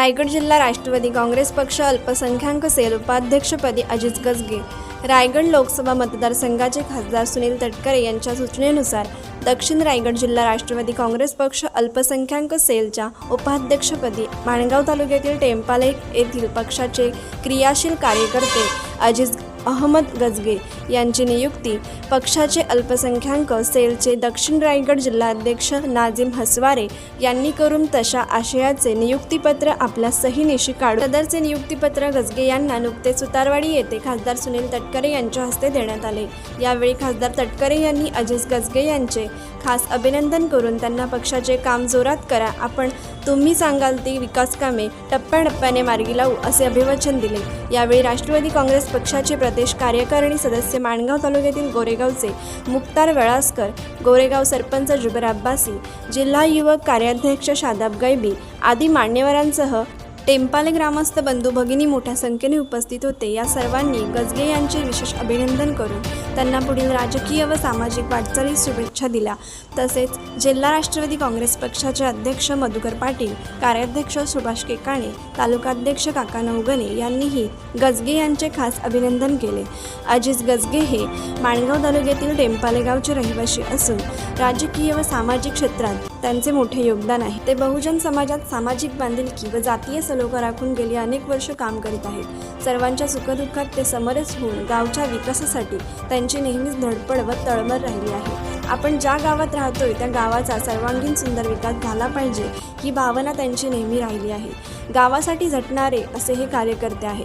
रायगड जिल्हा राष्ट्रवादी काँग्रेस पक्ष अल्पसंख्याक सेल उपाध्यक्षपदी अजित गजगे रायगड लोकसभा मतदारसंघाचे खासदार सुनील तटकरे यांच्या सूचनेनुसार दक्षिण रायगड जिल्हा राष्ट्रवादी काँग्रेस पक्ष अल्पसंख्याक सेलच्या उपाध्यक्षपदी माणगाव तालुक्यातील टेंपाले येथील पक्षाचे क्रियाशील कार्यकर्ते अजिज अहमद गजगे यांची नियुक्ती पक्षाचे अल्पसंख्याक सेलचे दक्षिण रायगड जिल्हाध्यक्ष नाझिम हसवारे यांनी करून तशा आशयाचे नियुक्तीपत्र आपल्या सहीनिशी काढून सदरचे नियुक्तीपत्र गजगे यांना नुकतेच सुतारवाडी येथे खासदार सुनील तटकरे यांच्या हस्ते देण्यात आले. यावेळी खासदार तटकरे यांनी अजिज गजगे यांचे खास अभिनंदन करून त्यांना पक्षाचे काम जोरात करा. आपण तुम्ही सांगाल ती विकास कामे टप्प्याटप्प्याने मार्गी लावू असे अभिवचन दिले. यावेळी राष्ट्रवादी काँग्रेस पक्षाचे प्रदेश कार्यकारिणी सदस्य माणगाव तालुक्यातील गोरेगावचे मुक्तार वेळासकर गोरेगाव सरपंच जुबर अब्बासी जिल्हा युवक कार्याध्यक्ष शादाब गैबी आदी मान्यवरांसह टेंपाले ग्रामस्थ बंधू भगिनी मोठ्या संख्येने उपस्थित होते. या सर्वांनी गजगे यांचे विशेष अभिनंदन करून त्यांना पुढील राजकीय व सामाजिक वाटचालीस शुभेच्छा दिल्या. तसेच जिल्हा राष्ट्रवादी काँग्रेस पक्षाचे अध्यक्ष मधुकर पाटील कार्याध्यक्ष सुभाष केकाणे तालुकाध्यक्ष काका नवगणे यांनीही गजगे यांचे खास अभिनंदन केले. अजिज गजगे हे माणगाव तालुक्यातील टेंपाले गावचे रहिवासी असून राजकीय व सामाजिक क्षेत्रात त्यांचे मोठे योगदान आहे. ते बहुजन समाजात सामाजिक बांधिलकी व जातीय लोक राखून गेली अनेक वर्ष काम करीत आहेत. सर्वांच्या सुखदुःखात ते समरस होऊन गावच्या विकासासाठी त्यांची नेहमीच धडपड व तळमळ राहिली आहे. आपण ज्या गावात राहतोय त्या गावाचा सर्वांगीण सुंदर विकास झाला पाहिजे ही भावना त्यांची नेहमी राहिली आहे. गावासाठी झटणारे असे हे कार्यकर्ते आहे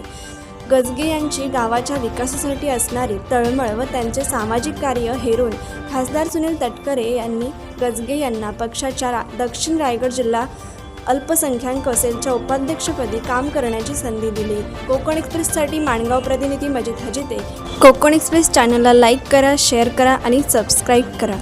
गजगे यांची गावाच्या विकासासाठी असणारी तळमळ व त्यांचे सामाजिक कार्य हेरून खासदार सुनील तटकरे यांनी गजगे यांना पक्षाच्या रा दक्षिण रायगड जिल्हा अल्पसंख्याक असेलच्या उपाध्यक्षपदी काम करण्याची संधी दिली. कोकण एक्सप्रेससाठी माणगाव प्रतिनिधी मजिद हजिते. कोकण एक्सप्रेस चॅनलला लाईक करा शेअर करा आणि सबस्क्राईब करा.